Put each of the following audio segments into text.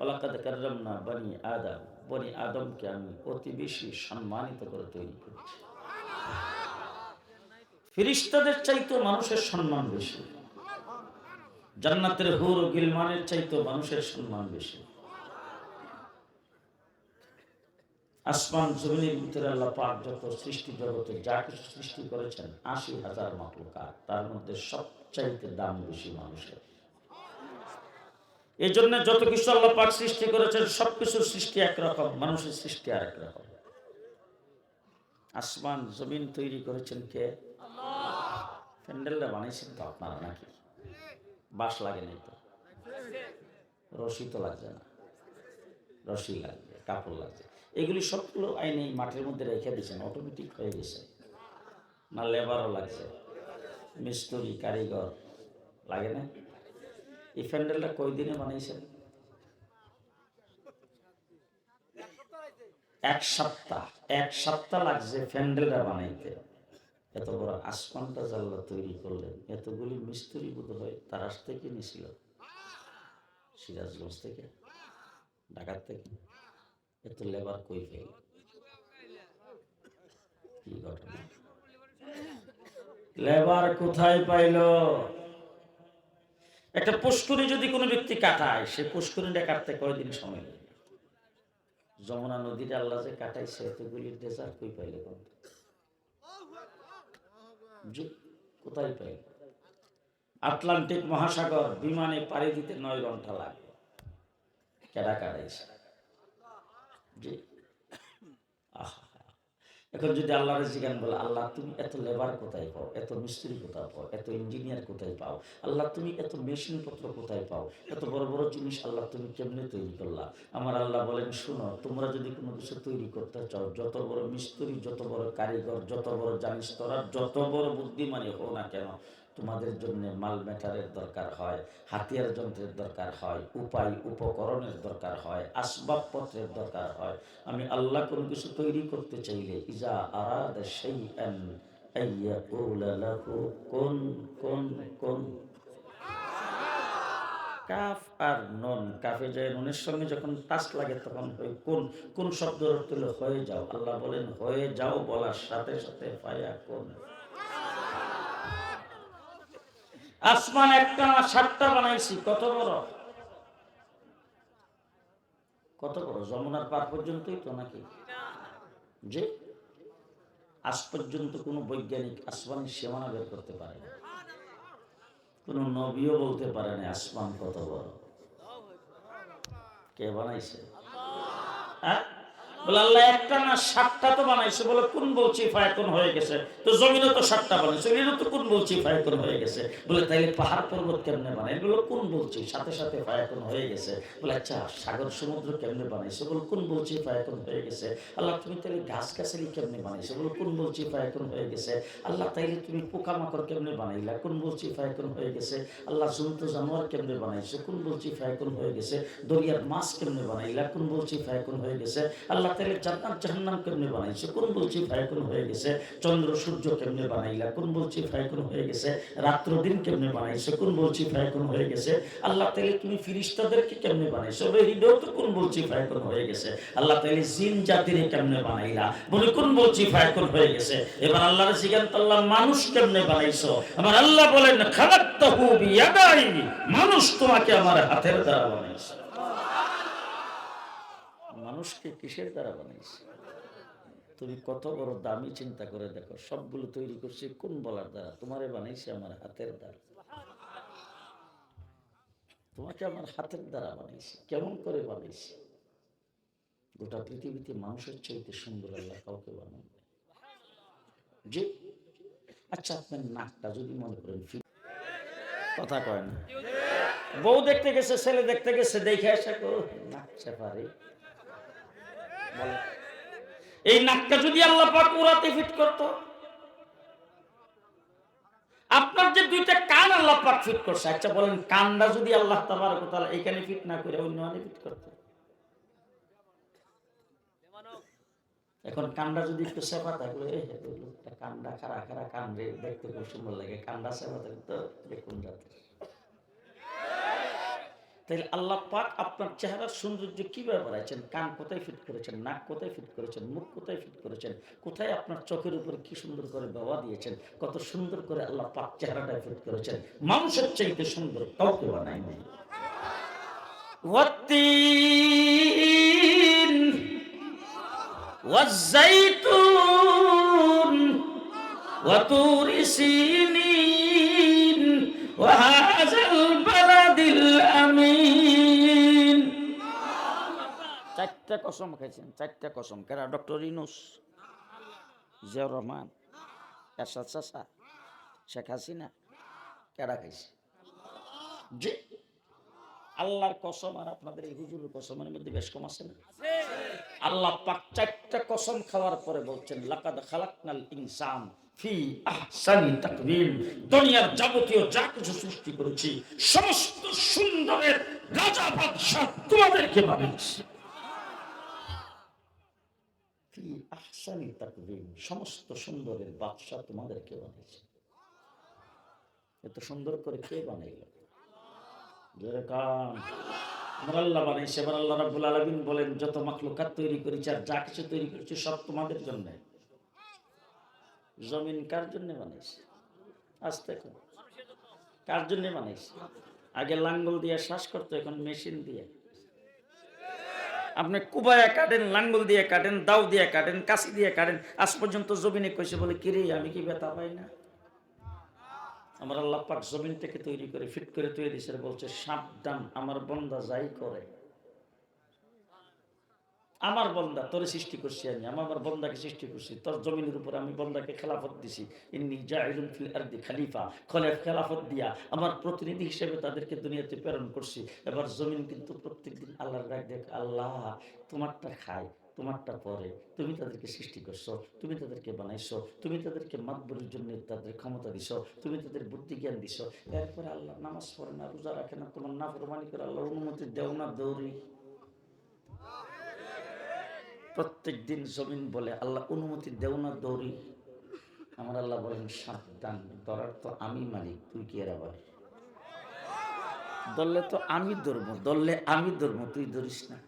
ওলাকাদ কার্রাম না বনি আদম, বনি আদমকে আমি অতি বেশি সম্মানিত করে তৈরি করেছি। ফিরিস্তাদের চাইতো মানুষের সম্মান বেশি। জান্নাতের হুর গিলমানের চাইতো মানুষের সম্মান বেশি। আসমান জমিনের ভিতরে আল্লাহ পাক যত সৃষ্টি জগতে যা সৃষ্টি করেছেন, আশি হাজার মাকলুকা তার মধ্যে সবচাইতে দাম বেশি মানুষের। এই জন্য যত কিছু আল্লাহ পাক সৃষ্টি করেছেন সবকিছুর সৃষ্টি একরকম মানুষের সৃষ্টি আর একরকম আসমান জমিন তৈরি করেছেন কে? প্যান্ডেলটা বানিয়েছেন তো আপনারা নাকি? বাঁশ লাগে নাই তো? রশি তো লাগছে না। রশি লাগবে কাপড় লাগবে এগুলি সবগুলো আইনে মাঠের মধ্যে রেখে দিয়েছেন অটোমেটিক হয়ে গেছে। না লেবারও লাগছে। মিস্ত্রি কারিগর লাগে না? এই প্যান্ডেলটা কই দিনে বানিয়েছেন এক সপ্তাহ এক সপ্তাহ লাগছে প্যান্ডেলটা বানাইতে। এত বড় আসমানটা জাল্লা তৈরি করলেন। এতগুলি মিস্ত্রি বোধ হয় তারাস থেকে নিছিল। সিরাজগঞ্জ থেকে, ঢাকার থেকে। এত লেবার কই ফেল কি ঘটনা? লেবার কোথায় পাইলো? একটা পুষ্করি যদি কোনো ব্যক্তি কাটায়, সে পুষ্করিটা কাটতে কয়দিন সময় লাগে? যমুনা নদীটা আল্লাহ যে কাটাইছে, এতগুলি ডেজার্ট কই পাইলে কোথায় পাইল? আটলান্টিক মহাসাগর বিমানে পাড়ি দিতে নয় ঘণ্টা লাগে। কেডা কাটাইছে? জি। এখন যদি আল্লাহর জিজ্ঞান বলে, আল্লাহ, তুমি এত লেবার কোথায় পাও? এত মিস্ত্রি কোথায় পাও? এত ইঞ্জিনিয়ার কোথায় পাও? আল্লাহ, তুমি এত মেশিন পত্র কোথায় পাও? এত বড় বড় জিনিস আল্লাহ, তুমি কেমনে তৈরি করলা? আমার আল্লাহ বলেন, শুনো, তোমরা যদি কোনো কিছু তৈরি করতে চাও, যত বড় মিস্ত্রি, যত বড় কারিগর, যত বড় জানিস তোরা, যত বড় বুদ্ধিমানী হো না কেন তোমাদের জন্য মাল মেটারের দরকার হয়, হাতিয়ার যন্ত্রের দরকার হয়, উপায় উপকরণের দরকার হয়, আসবাবপত্রের দরকার হয়। আমি আল্লাহ কোনো কিছু তৈরি করতে চাইলে, ইজা আরাদ লাহু, কুন কুন কুন। কাফ আর নন, কাফে যায় নুনের সঙ্গে যখন টাচ লাগে তখন কোন কোন শব্দ অর্থ হয়ে যাও। আল্লাহ বলেন, হয়ে যাও বলার সাথে সাথে পায়া কোন। আসমান একটা না সাতটা বানাইছি, কত বড়? কত বড়? যমুনার পার পর্যন্তই তো নাকি? যে আজ পর্যন্ত কোনো বৈজ্ঞানিক আসমানের সীমানা বের করতে পারে না। কোনো নবীও বলতে পারে না আসমান কত বড়। কে বানাইছে? হ্যাঁ? পাহাড় পর্বত কেমনে বানাই এগুলো কোন বলছি সাথে সাথে ফায়কন হয়ে গেছে। বলে আচ্ছা সাগর সমুদ্র কেমনে বানাইছে? বলে, কোন বলছি ফায়কন হয়ে গেছে? আল্লাহ, তুমি তাইলে গাছ গাছালি কেমনে বানাইছে? বলে, কোন বলছি ফায়কন হয়ে গেছে? আল্লাহ, তাইলে তুমি পোকামাকড় কেমনে বানাইলা? কোন বলছি ফায়কন হয়ে গেছে? আল্লাহ, জন্তু জানোয়ার কেমনে বানাইছে? কোন বলছি ফায়কন হয়ে গেছে? দরিয়ার মাছ কেমনে বানাইলা? কোন বলছি ফায়কন হয়ে গেছে? আল্লাহ জান্নাত জাহান্নাম কেমনে বানাইছে? কোন বলছি ফায়কন হয়ে গেছে? চন্দ্র সূর্য কেমনে বানাইলা? কোন বলছি হয়ে গেছে? রাত্র দিন কেমনে বানাইছে? কোন বলছি হয়ে গেছে? আল্লাহ তাইলে তুমি ফিরিস্তাদেরকে কেমনে বানাইছো? তো কোন বলছি হয়ে গেছে? আল্লাহ তাইলে জিন জাতির কেমনে বানাইলা? কোন বলছি হয়ে গেছে? এবার আল্লাহর মানুষ কেমনে বানাইছো? আমার আল্লাহ বলেন, খালাক্তাহু বিয়াদাই মানুষ তোমাকে আমার হাতের দ্বারা বানাইছে। মানুষকে কিসের দ্বারা বানাইছে? তুমি কত বড় দামি চিন্তা করে দেখো, সবগুলো তৈরি করছে কোন বলার দ্বারা? তোমারে বানাইছে আমার হাতের দ্বারা। তোমাকে আমার হাতের দ্বারা বানাইছে, কেমন করে বানাইছে? গোটা পৃথিবীতে মানুষের চাইতে সুন্দর আল্লাহ কাউকে বানান যে আচ্ছা আপনার নাকটা যদি মনে করেন কথা কয় না। বউ দেখতে গেছে, ছেলে দেখতে গেছে, দেখে আসা নাক চেপারে এই নাকটা যদি আল্লাহ পাক উড়াতে ফিট করতো, আপনার যে দুইটা কান আল্লাহ পাক ফিট করছে আচ্ছা বলেন, কানটা যদি আল্লাহ তাবারক তাআলা এখানে ফিট না করে অন্য আনে ফিট করতো? এখন কান্ডা যদি একটু সেবা থাকল কান্ডা খারা খারা কান্দে দেখতে খুব সুন্দর লাগে কান্ডা সেবা থাকতো দেখুন যাতে তাহলে আল্লাহ পাক আপনার চেহারার সৌন্দর্য কিভাবে বাড়াইছেন কান কোথায় ফিট করেছেন নাক কোথায় ফিট করেছেন মুখ কোথায় ফিট করেছেন কোথায় আপনার চোখের উপরে কি সুন্দর করে বাবা দিয়েছেন কত সুন্দর করে আল্লাহ পাক চেহারাটা ফিট করেছেন মানুষের চাইতে সুন্দর কাউকে বানায় নাই والتين والزيتون وطور سينين وهذا চারটা কসম খাইছেন, চারটা কসম। কেরা? ডক্টর ইনুস, জিয়াউর রহমান, এরশাদ চাষা শেখ হাসিনা, কেরা খাইছে? জি। আল্লাহর কসম আর আপনাদের এই হুজুরের কসমের মধ্যে বেশ কম আছে না? আল্লাহ পাক চারটা কসম খাওয়ার পরে বলছেন, লাকাদ খালাকনাল ইনসান ফি আহসানি তাকবীম দুনিয়ার যাবতীয় যা কিছু সৃষ্টি করেছি, সমস্ত সুন্দরের রাজা বাদশাহ তোমাদেরকে বানিয়েছি। ফি আহসানি তাকবীম সমস্ত সুন্দরের বাদশাহ তোমাদেরকে বানিয়েছে। এত সুন্দর করে কে বানাইল? আমার আল্লাহ বানাইছে এবার আল্লাহ রাব্বুল আলামিন বলেন, যত মাখলুকাত তৈরি করেছে আর যা কিছু তৈরি করেছি সব তোমাদের জন্য। জমিন কার জন্য বানাইছে আস্তে কার জন্য বানাইছে আগে লাঙ্গল দিয়ে শ্বাস করতো, এখন মেশিন দিয়ে। আপনি কুবায়া কাটেন, লাঙ্গল দিয়ে কাটেন, দাও দিয়ে কাটেন, কাশি দিয়ে কাটেন, আজ পর্যন্ত জমিনে কইসে বলে কিরে আমি কি ব্যথা পাই না? আমার আল্লাহ পাক জমিন থেকে তৈরি করে, ফিট করে তৈরি সে বলছে, সাবধান, আমার বন্দা যাই করে। আমার বন্দা, তোরে সৃষ্টি করছি আমি আমি আমার বন্দাকে সৃষ্টি করছি, তোর জমিনের উপর আমি বন্দাকে খেলাফত দিছি। ইন্নি জাইলুন ফিল আরদি খালিফা খলে খেলাফত দিয়া আমার প্রতিনিধি হিসেবে তাদেরকে দুনিয়াতে প্রেরণ করছি। এবার জমিন কিন্তু প্রত্যেকদিন আল্লাহর ডাক দেখ আল্লাহ, তোমারটা খায়, তোমারটা পরে, তুমি তাদেরকে সৃষ্টি করছ, তুমি তাদেরকে বানাইছো, তুমি তাদেরকে মাতবরের জন্য তাদের ক্ষমতা দিছো, তুমি তাদের বুদ্ধি জ্ঞান দিছো। এরপরে আল্লাহ নামাজ পড়ে না, রোজা রাখে না, তোমার না প্রমাণি করে আল্লাহ অনুমতি দেও না, দৌড়ি। প্রত্যেক দিন জমিন বলে, আল্লাহ অনুমতি দেও না দৌড়ি। আমার আল্লাহ বলেন, সাবধান ধরার তো আমি মালিক, তুই কি এর আবার? দললে তো আমি ধরবো দললে আমি ধরবো তুই ধরিস না।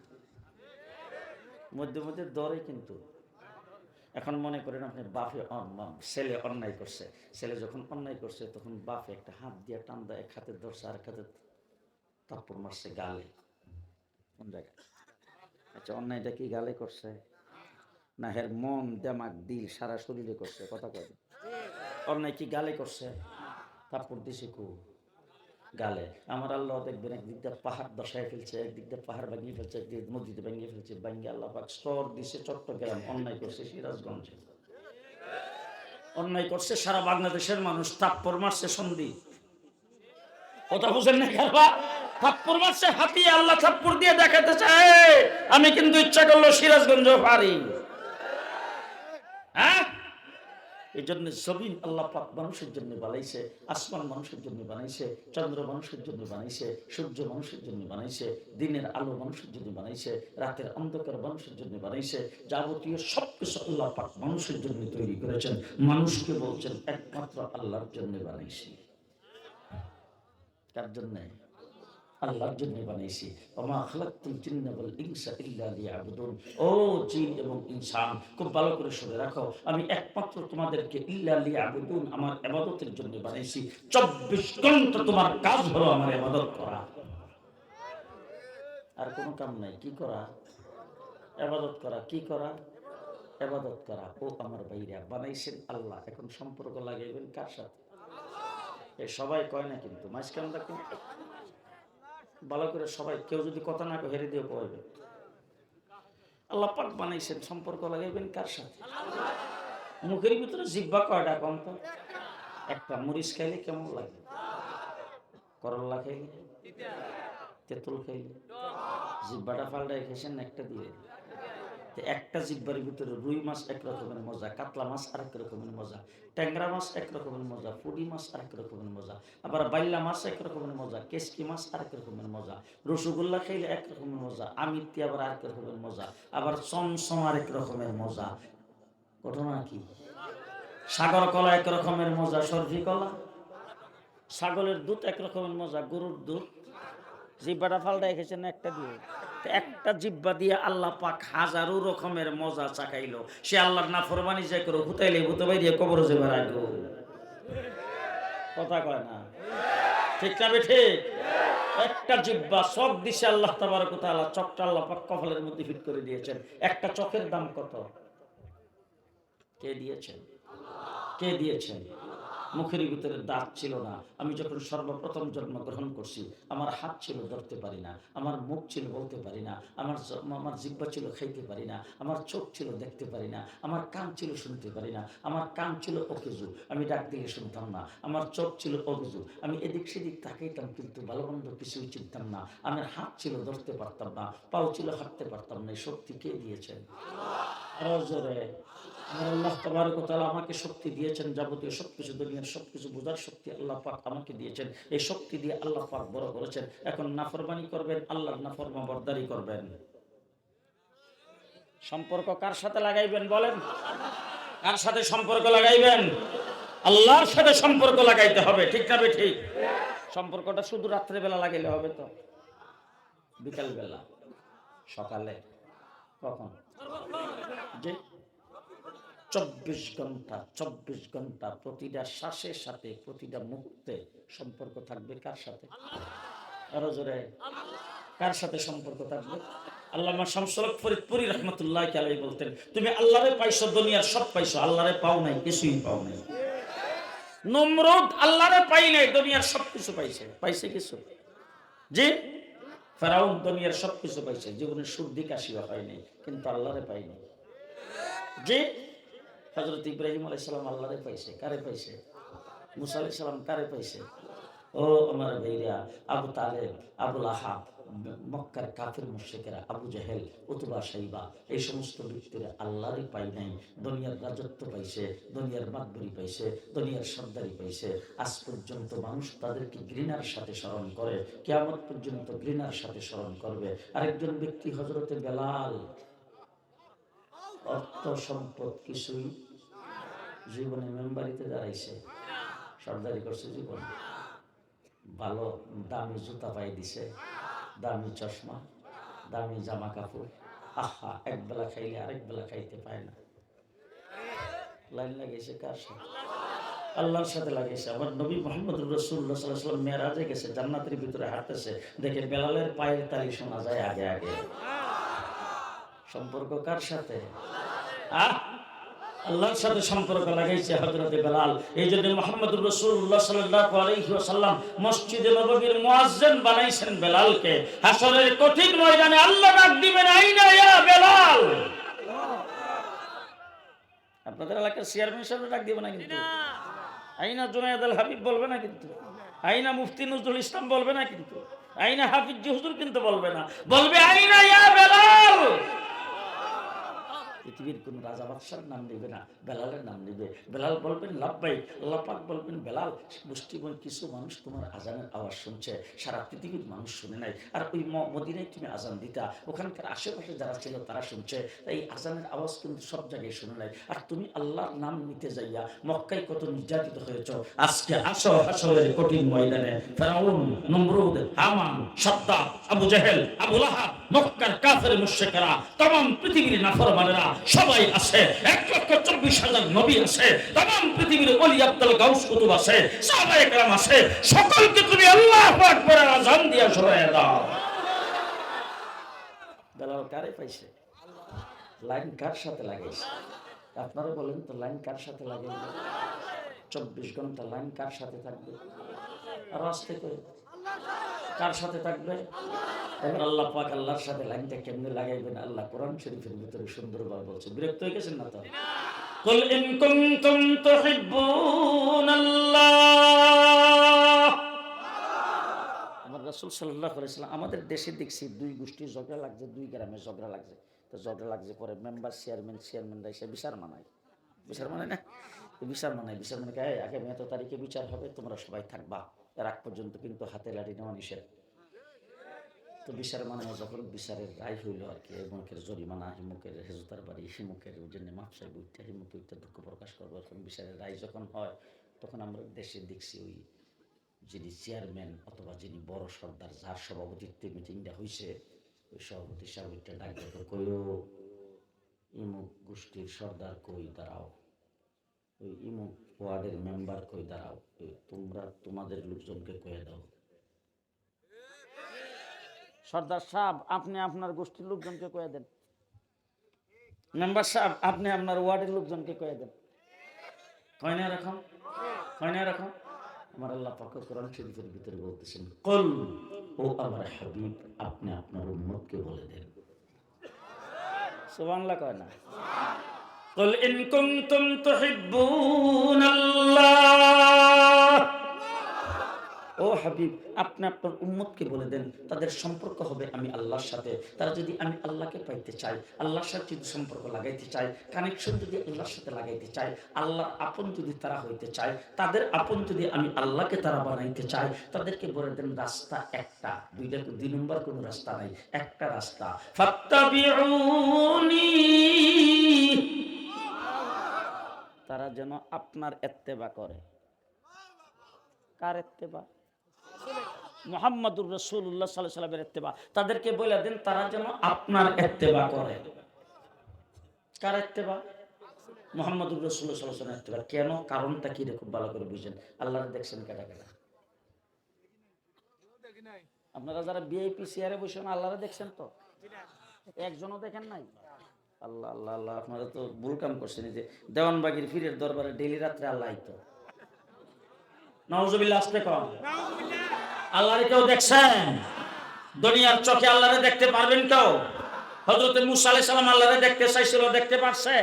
মধ্যে মধ্যে দরে কিন্তু। এখন মনে করেন আপনি বাপে ছেলে অন্যায় করছে। ছেলে যখন অন্যায় করছে, তখন বাপে একটা হাত দিয়ে টান দেয়, এক হাতে ধরছে আর এক হাতে তারপর মারছে গালে। কোন জায়গায়? আচ্ছা অন্যায়টা কি গালে করছে? না, হের মন দেমাগ দিল সারা শরীরে করছে, কথা কয়? অন্যায় কি গালে করছে? তারপর দিছে কু? গালে। আমার আল্লাহ দেখবেন একদিক দিয়ে পাহাড় দশায় ফেলছে, একদিক দিয়ে পাহাড় ভাঙিয়ে ফেলছে, একদিক নদীতে ভেঙে ফেলছে, ভাঙ্গে আল্লাহ পাক স্তর দিছে চট্টগ্রাম, অন্যায় করছে সিরাজগঞ্জে। অন্যায় করছে সারা বাংলাদেশের মানুষ তাপ্পর মারছে সন্ধি কথা বুঝেন না মারছে হাতিয়ে আল্লাহ দিয়ে দেখাতে চায়। আমি কিন্তু ইচ্ছা করল সিরাজগঞ্জ পারি। হ্যাঁ? এই জন্য জমিন আল্লাহ পাক মানুষের জন্য বানাইছে, আসমান মানুষের জন্য বানাইছে, চন্দ্র মানুষের জন্য বানাইছে, সূর্য মানুষের জন্য বানাইছে, দিনের আলো মানুষের জন্য বানাইছে, রাতের অন্ধকার মানুষের জন্য বানাইছে, যাবতীয় সব কিছু আল্লাহ পাক মানুষের জন্য তৈরি করেছেন। মানুষকে বলছেন, একমাত্র আল্লাহর জন্য বানাইছি। কার জন্য আল্লাহর জন্য ওমা ওয়াল ইনসা ইল্লা লিয়াবুদুন। ও জিন এবং ইনসান, খুব ভালো করে শুনে রাখো, আমি একমাত্র তোমাদেরকে ইল্লা লিয়াবুদুন, আমার ইবাদতের জন্য বানাইছি। 24 ঘণ্টা তোমার কাজ হলো আমার ইবাদত করা। আর কোনো কাম নাই, কি করা? ইবাদত করা, কি করা? ইবাদত করা। ও আমার ভাইরা বানাইছেন আল্লাহ, এখন সম্পর্ক লাগাইবেন কার সাথে? এ সবাই কয় না কিন্তু, মাঝখান দেখুন, ভালো করে সবাই, কেউ যদি কথা না হেরে দিয়ে কয়বে আল্লাহ পাক বানাইছেন, সম্পর্ক লাগাইবেন কার সাথে? মুখের ভিতরে জিব্বা কয়টা কম তো? একটা মরিচ খাইলে কেমন লাগে? করল্লা খাইলে? তেঁতুল খাইলে? জিব্বাটা পাল্টাই খেয়েছেন একটা দিয়ে? একটা জিব্বার ভিতরে রুই মাছ এক রকমের মজা কাতলা মাছ আরেক রকমের মজা ট্যাংরা মাছ এক রকমের মজা ফুডি মাছ আরেক রকমের মজা আবার বাইলা মাছ এক রকমের মজা কেসকি মাছ আরেক রকমের মজা রসগোল্লা খাইলে এক রকমের মজা আমিত্তি আবার আরেক রকমের মজা আবার চমচম আরেক রকমের মজা ঘটনা কি সাগর কলা এক রকমের মজা সর্দি কলা ছাগলের দুধ এক রকমের মজা গরুর দুধ জিব্বাটা ফালটা রেখেছেন একটা দিয়ে একটা জিব্বা দিয়ে আল্লাহ পাক হাজারো রকমের মজা চাকাইলো। সে আল্লাহর না ফরমানি যাই করো হুতাইলে হুতো বাইরে কবর যে বেড়াইলো কথা কয় না? ঠিক না ঠিক? একটা জিব্বা চক দিছে আল্লাহ তাবার কোথা আল্লাহ চকটা আল্লাহ পাক কপালের মধ্যে ফিট করে দিয়েছেন। একটা চকের দাম কত? কে দিয়েছেন? কে দিয়েছেন? মুখের ভিতরে দাঁত ছিল না। আমি যখন সর্বপ্রথম জন্মগ্রহণ করছি, আমার হাত ছিল ধরতে পারি না, আমার মুখ ছিল বলতে পারি না, আমার আমার জিব্বা ছিল খাইতে পারি না, আমার চোখ ছিল দেখতে পারি না, আমার কান ছিল শুনতে পারি না, আমার কান ছিল অকেজু। আমি ডাক দিলে শুনতাম না, আমার চোখ ছিল অকেজু। আমি এদিক সেদিক তাকাইতাম কিন্তু ভালো মন্দ কিছুই চিনতাম না, আমার হাত ছিল ধরতে পারতাম না, পাও ছিল হাঁটতে পারতাম না শক্তি কে দিয়েছেন আরও জোরে। আমার আল্লাহ তাবারক ওয়া আমাকে শক্তি দিয়েছেন, যাবতীয় সবকিছু, দুনিয়ার সবকিছু বোঝার শক্তি আল্লাহ পাক আমাকে দিয়েছেন। এই শক্তি দিয়ে আল্লাহ পাক বড় করেছেন। এখন নাফরমানি করবেন, আল্লাহর নাফরমা বরদারি করবেন। সম্পর্ক কার সাথে লাগাইবেন বলেন? কার সাথে সম্পর্ক লাগাইবেন? আল্লাহর সাথে সম্পর্ক লাগাইতে হবে, ঠিক না ঠিক সম্পর্কটা শুধু রাত্রেবেলা লাগাইলে হবে তো? বিকাল বেলা সকালে? কখন? যে চব্বিশ ঘণ্টা চব্বিশ ঘণ্টা প্রতিটা শ্বাসের সাথে, প্রতিটা মুহূর্তে সম্পর্ক থাকবে কার সাথে? আরও জোরে। কার সাথে সম্পর্ক থাকবে? আল্লামা শামসুলক ফরিদপুরি রহমতুল্লাহ বলতেন, তুমি আল্লাহরে পাইছো, দুনিয়ার সব পাইছো, আল্লাহরে পাও নাই, কিছুই পাও নাই। নমরুদ আল্লাহরে পাই নাই, দুনিয়ার সব কিছু পাইছে। পাইছে কিছু? জি? ফেরাউন দুনিয়ার সব কিছু পাইছে জীবনে শুদ্ধি কাশিও হয় নাই, কিন্তু আল্লাহরে পাইনি যে হজরত ইব্রাহিম আলাইসালাম আল্লাহরে পাইছে, কারে পাইছে? মুসা আলাইসালাম কারে পাইছে? ও আমার ভাইরা, আবু তালেব আবুল আহাব মক্কার কাফের মুশেকেরা আবু জাহেল, উতবা সাইবা, এই সমস্ত ব্যক্তিরা আল্লাহরই পাই নাই। দুনিয়ার রাজত্ব পাইছে, দুনিয়ার মাতবরি পাইছে, দুনিয়ার সর্দারি পাইছে। আজ পর্যন্ত মানুষ তাদেরকে ঘৃণার সাথে স্মরণ করে, কেয়ামত পর্যন্ত ঘৃণার সাথে স্মরণ করবে। আরেকজন ব্যক্তি হজরতে বেলাল অর্থ সম্পদ কিছুই জীবনে মেম্বারিতে দাঁড়াইছে। সর্দারি করছে জীবন। ভালো, দামি জুতা পাই দিছে, দামি চশমা, দামি জামা কাপড়। আহা এক বেলা খাইলে আরেক বেলা খাইতে পায় না। লাইন লাগাইছে কার সাথে? আল্লাহর সাথে লাগিয়েছে আমার নবী মোহাম্মদ রসুল্লাহ সাল্লাম মেয়েরাজে গেছে, জান্নাতের ভিতরে হাঁটতেছে। দেখে বেলালের পায়ের তালি শোনা যায় আগে আগে। সম্পর্ক কার সাথে? আহ? আল্লাহর সাথে সম্পর্ক লাগাইছে হযরতে বেলাল। এই জন্য মুহাম্মদুর রাসূলুল্লাহ সাল্লাল্লাহু আলাইহি ওয়াসাল্লাম মসজিদে নববীর মুয়াজ্জিন বানাইছেন বেলালকে। হাসরের কঠিন ময়দানে আল্লাহ ডাক দিবেন আইনা ইয়া বেলাল! আপনাদের এলাকার চেয়ারম্যান সাহেব ডাক দিবে না কিন্তু। আইনা জুনায়েদ আল হাবিব বলবে না কিন্তু। আইনা মুফতি নজরুল ইসলাম বলবে না কিন্তু। আইনা হাফিজ হুজুর কিন্তু বলবে না। বলবে আইনা ইয়া বেলাল! পৃথিবীর কোন রাজা বাদশার নাম নেবে না, বেলালের নাম নেবে। বেলাল বলবেন, লাভবাই লাপাক বলবেন, বেলাল মুষ্টিময় কিছু মানুষ তোমার আজানের আওয়াজ শুনছে। সারা পৃথিবীর মানুষ শুনে নাই। আর ওই মদিনায় তুমি আজান দিতা। ওখানকার আশেপাশে যারা ছিল তারা শুনছে। তাই আজানের আওয়াজ কিন্তু সব জায়গায় শুনে নাই। আর তুমি আল্লাহর নাম নিতে যাইয়া মক্কাই কত নির্যাতিত হয়েছ। আজকে আসো আসলের কঠিন ময়দানে। ফেরাউন, নমরুদ, হামান সাদ্দা আবু জাহেল, আবু লাহা মক্কার কাফের মুশেকরা তমাম পৃথিবীর নাফরমানেরা সবাই আছে। এক লক্ষ চব্বিশ হাজার নবী আছে। তাম পৃথিবীর অলি আব্দাল গাউস কুতুব আছে। সবাই একরাম আছে। সকলকে তুমি আল্লাহ আজান দিয়া সরাইয়া দাও। কারে পাইছে? লাইন কার সাথে লাগাইছে? আপনারা বলেন তো লাইন কার সাথে লাগে চব্বিশ ঘণ্টা লাইন কার সাথে থাকবে? রাস্তায় করে? কার সাথে থাকবে এবার আল্লাহ পাক আল্লাহর সাথে লাইনটা কেমনে লাগাইবেন আল্লাহ কোরআন শরীফের ভিতরে সুন্দরভাবে বলছে বিরক্ত হয়ে গেছেন না তো قل إن كنتم تحبون الله আমার রাসূল সাল্লাল্লাহু আলাইহি সাল্লাম আমাদের দেশে দেখছি দুই গোষ্ঠীর ঝগড়া লাগছে দুই গ্রামে ঝগড়া লাগছে তো ঝগড়া লাগছে পরে মেম্বার চেয়ারম্যান চেয়ারম্যানরা এসে বিচার মানায় বিচার মানে না তো বিচার মানায় বিচার মানে গায়ে আগামী এত তারিখে বিচার হবে তোমরা সবাই থাকবা এর আগ পর্যন্ত কিন্তু হাতে লাঠি নেওয়া নিষেধ। তো বিচার মানে যখন বিচারের রায় হইল আর কি হিমুখের জরিমানা হিমুখের হেজুতার বাড়ি হিমুখের জন্য মাপসাই বুঝতে হিমুখে উঠতে দুঃখ প্রকাশ করব। এখন বিচারের রায় যখন হয়, তখন আমরা দেশে দেখছি ওই যিনি চেয়ারম্যান অথবা যিনি বড় সর্দার, যার সভাপতিত্বে মিটিংটা হয়েছে ওই সভাপতি সাহেবটা ডাক দেখো কইও ইমুক গোষ্ঠীর সর্দার কই, দাঁড়াও। ওই ইমুক ওয়ার্ডের মেম্বার কই, দাঁড়াও। তোমরা তোমাদের লোকজনকে কয়ে দাও। সর্দার সাহেব, আপনি আপনার গোষ্ঠীর লোকজনকে কয়ে দেন। মেম্বার সাহেব, আপনি আপনার ওয়ার্ডের লোকজনকে কয়ে দেন। কয় না এরকম? কয় না এরকম? আমার আল্লাহ পাক কোরআন শরীফের ভিতরে বলতেছেন, কল ও আমার হাবিব, আপনি আপনার উম্মতকে বলে দেন। সুবহানাল্লাহ কয় না? قل إن كنتم تحبون الله ও হাবিব আপনি আপনার উম্মতকে বলে দেন তাদের সম্পর্ক হবে আমি আল্লাহর সাথে তারা যদি আমি আল্লাহকে পাইতে চাই আল্লাহর সাথে যদি সম্পর্ক লাগাইতে চায় কানেকশন যদি আল্লাহর সাথে লাগাইতে চায় আল্লাহর আপন যদি তারা হইতে চায় তাদের আপন যদি আমি আল্লাহকে তারা বানাইতে চাই তাদেরকে বলে দেন রাস্তা একটা দুইটা দুই নম্বর কোনো রাস্তা নাই একটা রাস্তা ফাত্তাবিউনি তারা যেন আপনার এত্তেবা করে। কার এত্তেবা? মোহাম্মদুর রসুল্লাহ সাল্লাহ সাল্লামের এত্তেবা। তাদেরকে বলে দেন, তারা যেন আপনার এত্তেবা করে। কার এত্তেবা? মোহাম্মদুর রসুল্লাহ সাল্লাহ সাল্লামের এত্তেবা। কেন? কারণটা কি খুব ভালো করে বুঝেন। আল্লাহ দেখছেন কেটা কেটা আপনারা যারা বিআইপি চেয়ারে বসেন আল্লাহরা দেখছেন তো? একজনও দেখেন নাই? আল্লাহ আল্লাহ আল্লাহ, আপনারা তো ভুল কাম করছেন। যে দেওয়ানবাগির ফিরের দরবারে ডেলি রাত্রে আল্লাহ নওজবিল্লা আসতে কম কেউ দেখছেন? দুনিয়ার চোখে আল্লাহরে দেখতে পারবেন কেউ? হজরত মুসা সালাম আল্লাহরে দেখতে চাইছিল, দেখতে পারছে?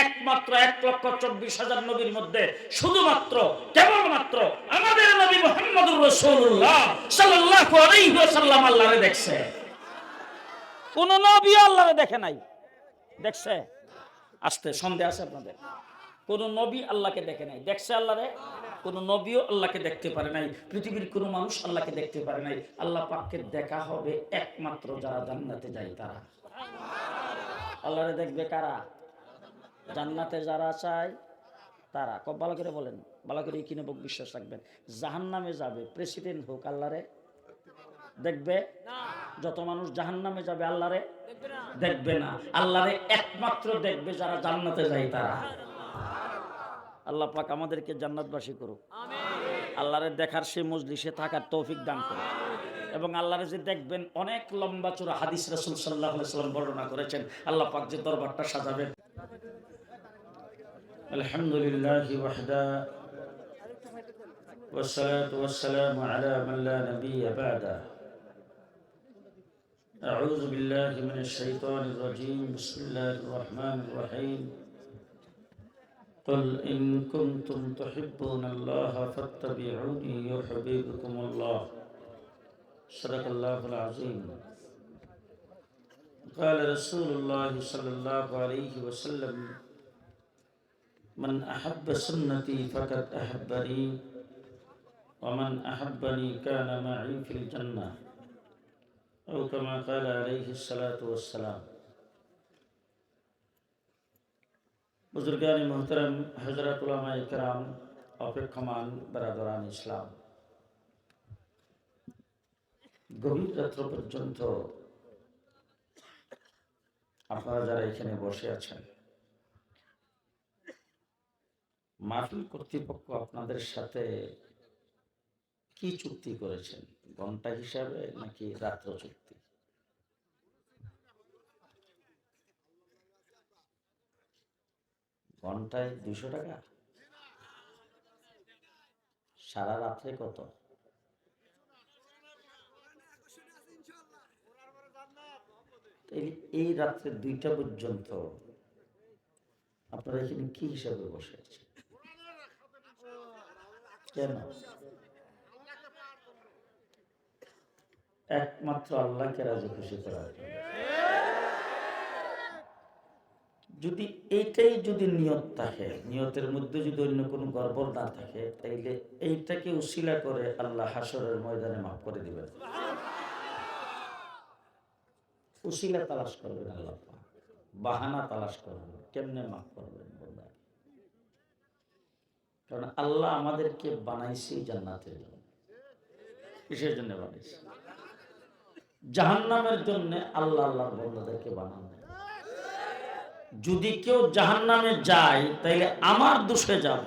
একমাত্র এক লক্ষ চব্বিশ হাজার নবীর মধ্যে শুধুমাত্র, কেবলমাত্র আমাদের নবী মোহাম্মদুর রাসূলুল্লাহ সাল্লাল্লাহু আলাইহি আল্লাহরে দেখছে। কোন নবী আল্লাহরে দেখে নাই। দেখছে? আসতে সন্দেহ আছে আপনাদের। কোন নবী আল্লাহকে দেখে নাই। দেখছে আল্লাহরে কোন নবীও আল্লাহকে দেখতে পারে নাই। পৃথিবীর কোনো মানুষ আল্লাহকে দেখতে পারে নাই। আল্লাহ পাককে দেখা হবে একমাত্র যারা জান্নাতে যায় তারা। আল্লাহরে দেখবে কারা? জান্নাতে যারা চায় তারা। কব ভালো করে বলেন। ভালো করে কিনে বুক বিশ্বাস রাখবেন। জাহান্নামে যাবে, প্রেসিডেন্ট হোক আল্লাহরে দেখবে? যত মানুষ জাহান্নামে যাবে আল্লাহরে দেখবে না আল্লাহরে একমাত্র দেখবে যারা জান্নাতে যায় তারা আল্লাহ পাক আমাদেরকে জান্নাতবাসী করুক আল্লাহরে দেখার সে মজলিসে থাকার তৌফিক দান করুক এবং আল্লাহরে যে দেখবেন অনেক লম্বা চূড়া হাদিস রাসূল সাল্লাল্লাহু আলাইহি সাল্লাম বর্ণনা করেছেন আল্লাহ পাক যে দরবারটা সাজাবেন আলহামদুলিল্লাহি ওয়াহদা والصلاة والسلام على من لا نبي بعده أعوذ بالله من الشيطان الرجيم. بسم الله الرحمن الرحيم. قل إن كنتم تحبون الله فاتبعوني يحببكم الله. صدق الله العظيم. قال رسول الله صلى الله عليه وسلم من أحب سنتي فقد أحبني ومن أحبني كان معي في الجنة. أو كما قال عليه الصلاة والسلام বুজুর্গানি মোহতরম হজরত উলামা ইকরাম অপেক্ষমান বেরাদরান ইসলাম গভীর রাত্র পর্যন্ত আপনারা যারা এখানে বসে আছেন মাহফিল কর্তৃপক্ষ আপনাদের সাথে কি চুক্তি করেছেন? ঘণ্টা হিসাবে নাকি রাত্র চুক্তি? ঘন্টায় দুশো টাকা? সারা রাত্রে কত? এই রাত্রে দুইটা পর্যন্ত আপনারা এখানে কি হিসাবে বসে আছেন? কেন? একমাত্র আল্লাহকে রাজি, খুশি করার যদি এইটাই যদি নিয়ত থাকে, নিয়তের মধ্যে যদি অন্য কোনো গড়বড় না থাকে, তাইলে এইটাকে উশিলা করে আল্লাহ হাসরের ময়দানে মাফ করে দিবেন। উশিলা তালাশ করবেন আল্লাহ বাহানা তালাশ করবেন। কেমনে মাফ করবেন বলবেন কারণ আল্লাহ আমাদেরকে বানাইছে জান্নাতের জন্য। কিসের জন্য বানাইছে? জাহান্নামের জন্য আল্লাহ আল্লাহর বন্ধাদেরকে বানান নাই। যদি কেউ জাহান্নামে যায় তাইলে আমার দোষে যাব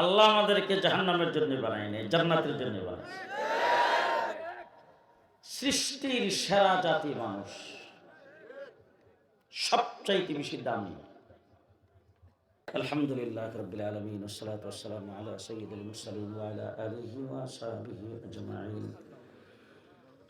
আল্লাহ আমাদেরকে জাহান্নামের জন্য বানায় নাই জান্নাতের জন্য বানাইছে সৃষ্টির সেরা জাতি মানুষ সবচাইতে বেশি দামি الحمد لله رب العالمين والصلاة والسلام على سيد المرسلين وعلى آله وأصحابه أجمعين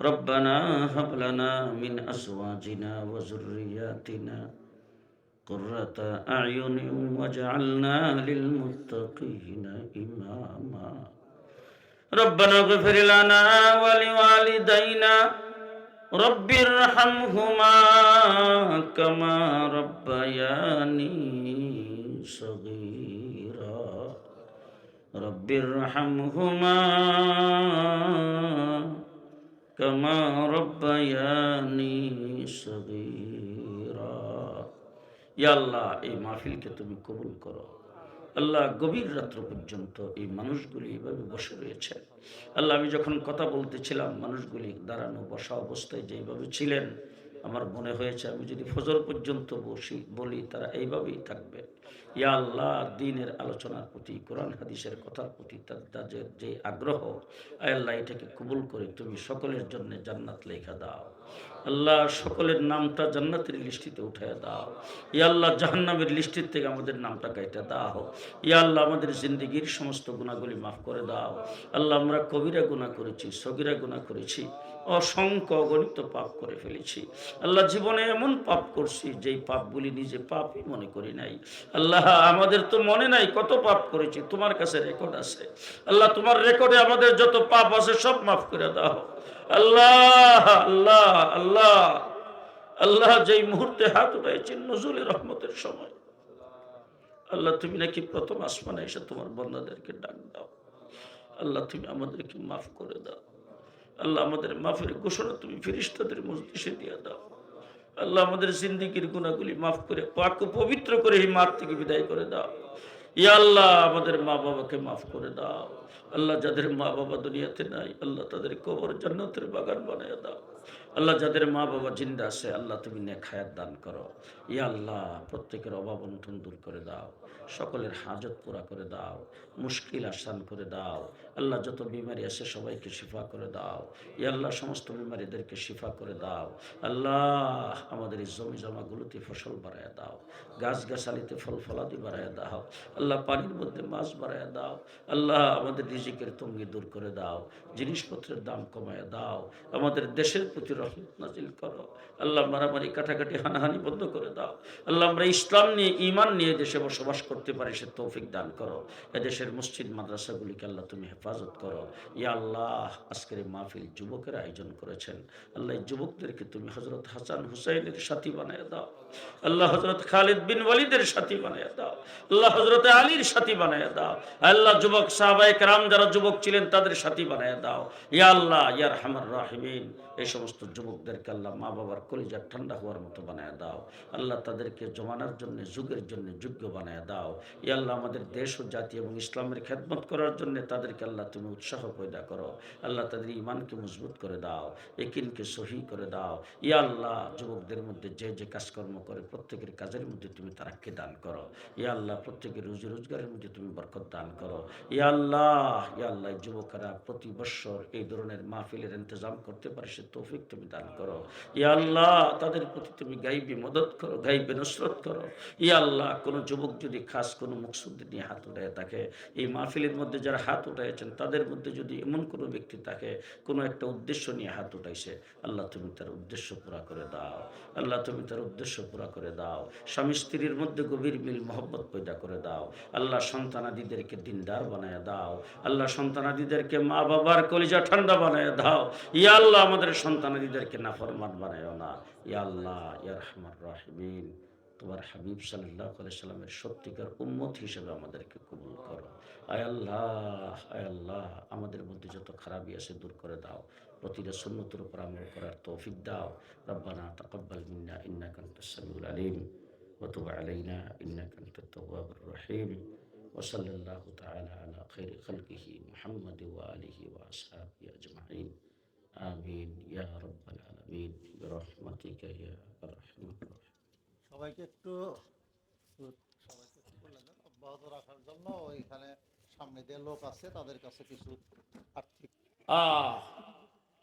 ربنا هب لنا من أزواجنا وذرياتنا قرة أعين واجعلنا للمتقين إماما. ربنا اغفر لنا ولوالدينا. رب ارحمهما كما ربياني صغيرا. رب ارحمهما كما ربياني صغيرا ইয়া আল্লাহ এই মাহফিলকে তুমি কবুল করো আল্লাহ গভীর রাত্র পর্যন্ত এই মানুষগুলি এইভাবে বসে রয়েছে আল্লাহ আমি যখন কথা বলতেছিলাম মানুষগুলি দাঁড়ানো বসা অবস্থায় যেইভাবে ছিলেন আমার মনে হয়েছে, আমি যদি ফজর পর্যন্ত বসি, বলি, তারা এইভাবেই থাকবে। ইয়া আল্লাহ, দিনের আলোচনার প্রতি, কোরআন হাদিসের কথার প্রতি তাদের যে আগ্রহ আল্লাহ, এটাকে কবুল করে তুমি সকলের জন্য জান্নাত লেখা দাও। আল্লাহ, সকলের নামটা জান্নাতের লিস্টিতে উঠায় দাও। ইয়া আল্লাহ, জাহান্নামের লিস্টির থেকে আমাদের নামটা গাইতে দাও। ইয়া আল্লাহ, আমাদের জিন্দগির সমস্ত গুণাগুলি মাফ করে দাও। আল্লাহ, আমরা কবিরা গুণা করেছি, সগিরা গুণা করেছি। অসংখ্য অগণিত পাপ করে ফেলেছি। আল্লাহ জীবনে এমন পাপ করছি, যেই পাপগুলি নিজে পাপই মনে করি নাই। আল্লাহ, আমাদের তো মনে নাই কত পাপ করেছি, তোমার কাছে রেকর্ড আছে। আল্লাহ, তোমার রেকর্ডে আমাদের যত পাপ আছে সব মাফ করে দাও। আল্লাহ আল্লাহ আল্লাহ আল্লাহ, যেই মুহূর্তে হাত উঠাইছেন নজরুল রহমতের সময়। আল্লাহ, তুমি নাকি প্রথম আসমানে এসে তোমার বন্ধাদেরকে ডাক দাও। আল্লাহ, তুমি আমাদেরকে মাফ করে দাও। আল্লাহ আমাদের মাফের ঘোষণা তুমি ফিরিস্তাদের মজলিসে দিয়ে দাও। আল্লাহ আমাদের জিন্দিগির গুণাগুলি মাফ করে, পাক পবিত্র করে এই মাঠ থেকে বিদায় করে দাও। ইয়া আল্লাহ, আমাদের মা বাবাকে মাফ করে দাও। আল্লাহ যাদের মা বাবা দুনিয়াতে নাই, আল্লাহ তাদের কবর জান্নাতের বাগান বানিয়ে দাও। আল্লাহ যাদের মা বাবা জিন্দা আছে, আল্লাহ তুমি নেখায়াত দান করো। ইয়া আল্লাহ, প্রত্যেকের অভাব অনটন দূর করে দাও। সকলের হাজত পুরা করে দাও, মুশকিল আসান করে দাও। আল্লাহ যত বিমারি আছে সবাইকে শিফা করে দাও। ইয়া আল্লাহ, সমস্ত বিমারিদেরকে শিফা করে দাও। আল্লাহ, আমাদের এই জমি জমাগুলোতে ফসল বাড়ায় দাও গাছ গাছালিতে ফল ফলাদি বাড়ায় দাও। আল্লাহ, পানির মধ্যে মাছ বাড়ায় দাও। আল্লাহ, আমাদের রিজিকের তঙ্গি দূর করে দাও, জিনিসপত্রের দাম কমায় দাও। আমাদের দেশের প্রতি রহমত নাজিল করো। আল্লাহ, মারামারি, কাটাকাটি, হানাহানি বন্ধ করে দাও। আল্লাহ, আমরা ইসলাম নিয়ে ইমান নিয়ে দেশে বসবাস করতে পারে, সে তৌফিক দান করো। এদেশের মসজিদ, মাদ্রাসাগুলিকে আল্লাহ তুমি হেফাজত করো। ইয়া আল্লাহ, আজকের মাহফিল যুবকের আয়োজন করেছেন। আল্লাহ যুবকদেরকে তুমি হজরত হাসান হুসাইনের সাথী বানিয়ে দাও। আল্লাহ হজরত খালিদ বিন ওয়ালিদের সাথী বানিয়ে দাও। আল্লাহ হজরত আলীর সাথী বানিয়ে দাও। আল্লাহ যুবক সাহাবায়ে কেরাম যারা যুবক ছিলেন তাদের সাথী বানিয়ে দাও। ইয়া আল্লাহ ইয়ার হামার রাহিমিন। এই সমস্ত যুবকদেরকে আল্লাহ মা বাবার কলিজার ঠান্ডা হওয়ার মতো বানায় দাও। আল্লাহ তাদেরকে জমানার জন্য, যুগের জন্য যোগ্য বানায় দাও। ই আল্লাহ, আমাদের দেশ ও জাতি এবং ইসলামের খেদমত করার জন্য তাদেরকে আল্লাহ তুমি উৎসাহ পয়দা করো। আল্লাহ তাদের ইমানকে মজবুত করে দাও, একিনকে সহি করে দাও। ই আল্লাহ, যুবকদের মধ্যে যে যে কাজকর্ম করে প্রত্যেকের কাজের মধ্যে তুমি তারাকে দান করো। ই আল্লাহ, প্রত্যেকের রুজি রোজগারের মধ্যে তুমি বরকত দান করো। ই আল্লাহ ই আল্লাহ যুবকেরা প্রতি বৎসর এই ধরনের মাহফিলের ইন্তজাম করতে পারে, সে তৌফিক তুমি দান করো। ই আল্লাহ, তাদের প্রতি তুমি গাইবে মদত করো, গাইবে নসরত করো। ই আল্লাহ, কোনো যুবক যদি খাস কোনো মুকসুদ নিয়ে হাত উঠায় থাকে এই মাহফিলের মধ্যে যারা হাত উঠাইছে আছেন তাদের মধ্যে যদি এমন কোনো ব্যক্তি তাকে কোনো একটা উদ্দেশ্য নিয়ে হাত উঠাইছে, আল্লাহ তুমি তার উদ্দেশ্য পুরা করে দাও। আল্লাহ তুমি তার উদ্দেশ্য পুরা করে দাও। স্বামী স্ত্রীর মধ্যে গভীর মিল, মহব্বত পয়দা করে দাও। আল্লাহ সন্তানাদিদেরকে দিনদার বানায় দাও। আল্লাহ সন্তানাদিদেরকে মা বাবার কলিজা ঠান্ডা বানায় দাও। ইয়া আল্লাহ, আমাদের সন্তানাদিদেরকে নাফরমান বানায় না। ইয়া আল্লাহ, ইয়া রহমান রাহিমিন। তোমার হাবিব সাল্লাহ সাল্লামের সত্যিকার উম্মত হিসেবে আমাদেরকে কবুল করো আয় আল্লাহ আয় আল্লাহ আমাদের মধ্যে যত খারাপই আছে দূর করে দাও প্রতিটা সুন্নতের উপর আমল করার তৌফিক দাও রব্বানা তাকাব্বাল মিন্না ইন্নাকা আনতাস সামিউল আলিম وتب علينا إنك أنت التواب الرحيم وصلى الله تعالى على خير خلقه محمد وآله وأصحابه أجمعين آمين يا رب العالمين برحمتك يا أرحم الراحمين সবাইকে একটু সবাইকে একটু অব্যাহত রাখার জন্য ওইখানে সামনে দিয়ে লোক আছে তাদের কাছে কিছু আর্থিক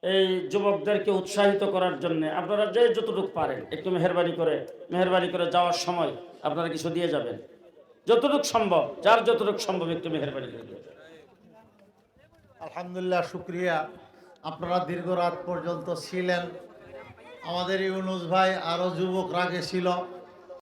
এই যুবকদেরকে উৎসাহিত করার জন্য আপনারা যে যতটুকু পারেন একটু মেহরবানি করে মেহরবানি করে যাওয়ার সময় আপনারা কিছু দিয়ে যাবেন। যতটুকু সম্ভব যার যতটুকু সম্ভব একটু মেহরবানি করে দিয়ে আলহামদুলিল্লাহ শুক্রিয়া। আপনারা দীর্ঘ রাত পর্যন্ত ছিলেন। আমাদের ইউনুস ভাই আরও যুবকরা গেছিল